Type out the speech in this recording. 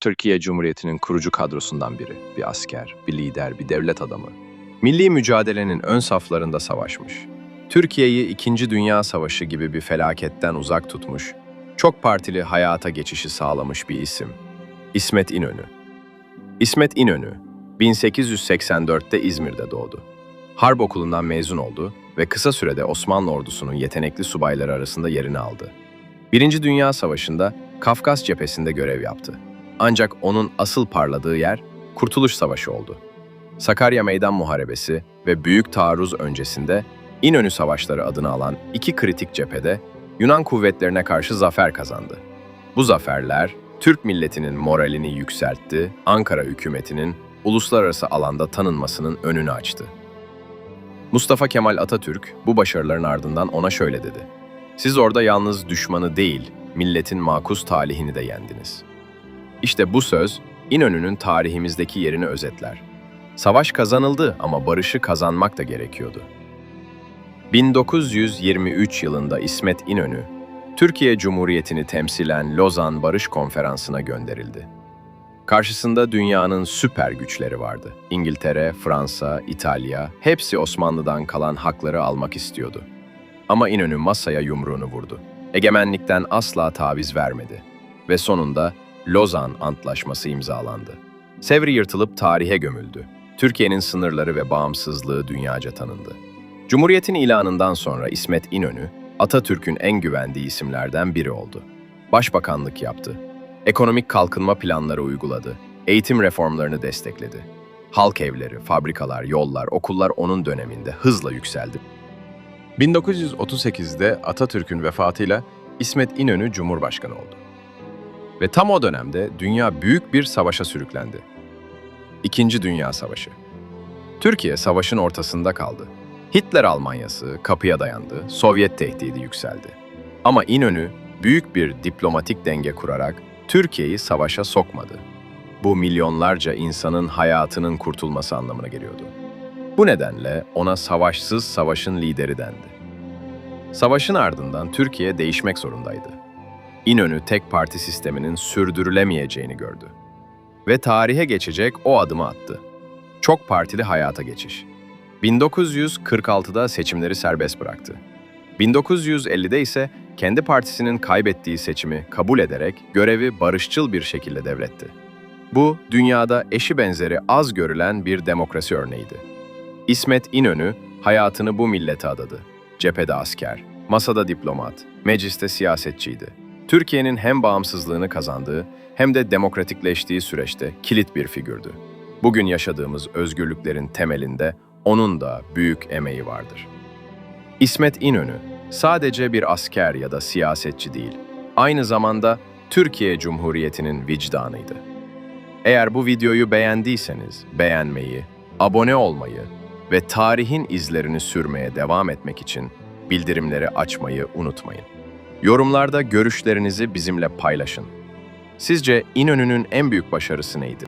Türkiye Cumhuriyeti'nin kurucu kadrosundan biri. Bir asker, bir lider, bir devlet adamı. Milli mücadelenin ön saflarında savaşmış. Türkiye'yi İkinci Dünya Savaşı gibi bir felaketten uzak tutmuş, çok partili hayata geçişi sağlamış bir isim. İsmet İnönü. İsmet İnönü, 1884'te İzmir'de doğdu. Harp okulundan mezun oldu ve kısa sürede Osmanlı ordusunun yetenekli subayları arasında yerini aldı. Birinci Dünya Savaşı'nda Kafkas cephesinde görev yaptı. Ancak onun asıl parladığı yer Kurtuluş Savaşı oldu. Sakarya Meydan Muharebesi ve Büyük Taarruz öncesinde İnönü Savaşları adını alan iki kritik cephede Yunan kuvvetlerine karşı zafer kazandı. Bu zaferler Türk milletinin moralini yükseltti, Ankara hükümetinin uluslararası alanda tanınmasının önünü açtı. Mustafa Kemal Atatürk bu başarıların ardından ona şöyle dedi. Siz orada yalnız düşmanı değil, milletin makus talihini de yendiniz. İşte bu söz İnönü'nün tarihimizdeki yerini özetler. Savaş kazanıldı ama barışı kazanmak da gerekiyordu. 1923 yılında İsmet İnönü, Türkiye Cumhuriyeti'ni temsilen Lozan Barış Konferansı'na gönderildi. Karşısında dünyanın süper güçleri vardı. İngiltere, Fransa, İtalya, hepsi Osmanlı'dan kalan hakları almak istiyordu. Ama İnönü masaya yumruğunu vurdu. Egemenlikten asla taviz vermedi. Ve sonunda Lozan Antlaşması imzalandı. Sevri yırtılıp tarihe gömüldü. Türkiye'nin sınırları ve bağımsızlığı dünyaca tanındı. Cumhuriyetin ilanından sonra İsmet İnönü, Atatürk'ün en güvendiği isimlerden biri oldu. Başbakanlık yaptı. Ekonomik kalkınma planları uyguladı. Eğitim reformlarını destekledi. Halk evleri, fabrikalar, yollar, okullar onun döneminde hızla yükseldi. 1938'de Atatürk'ün vefatıyla İsmet İnönü Cumhurbaşkanı oldu. Ve tam o dönemde dünya büyük bir savaşa sürüklendi. İkinci Dünya Savaşı. Türkiye savaşın ortasında kaldı. Hitler Almanyası kapıya dayandı, Sovyet tehdidi yükseldi. Ama İnönü büyük bir diplomatik denge kurarak Türkiye'yi savaşa sokmadı. Bu milyonlarca insanın hayatının kurtulması anlamına geliyordu. Bu nedenle ona savaşsız savaşın lideri dendi. Savaşın ardından Türkiye değişmek zorundaydı. İnönü tek parti sisteminin sürdürülemeyeceğini gördü. Ve tarihe geçecek o adımı attı. Çok partili hayata geçiş. 1946'da seçimleri serbest bıraktı. 1950'de ise kendi partisinin kaybettiği seçimi kabul ederek görevi barışçıl bir şekilde devretti. Bu, dünyada eşi benzeri az görülen bir demokrasi örneğiydi. İsmet İnönü hayatını bu millete adadı. Cephede asker, masada diplomat, mecliste siyasetçiydi. Türkiye'nin hem bağımsızlığını kazandığı hem de demokratikleştiği süreçte kilit bir figürdü. Bugün yaşadığımız özgürlüklerin temelinde onun da büyük emeği vardır. İsmet İnönü sadece bir asker ya da siyasetçi değil, aynı zamanda Türkiye Cumhuriyeti'nin vicdanıydı. Eğer bu videoyu beğendiyseniz beğenmeyi, abone olmayı ve tarihin izlerini sürmeye devam etmek için bildirimleri açmayı unutmayın. Yorumlarda görüşlerinizi bizimle paylaşın. Sizce İnönü'nün en büyük başarısı neydi?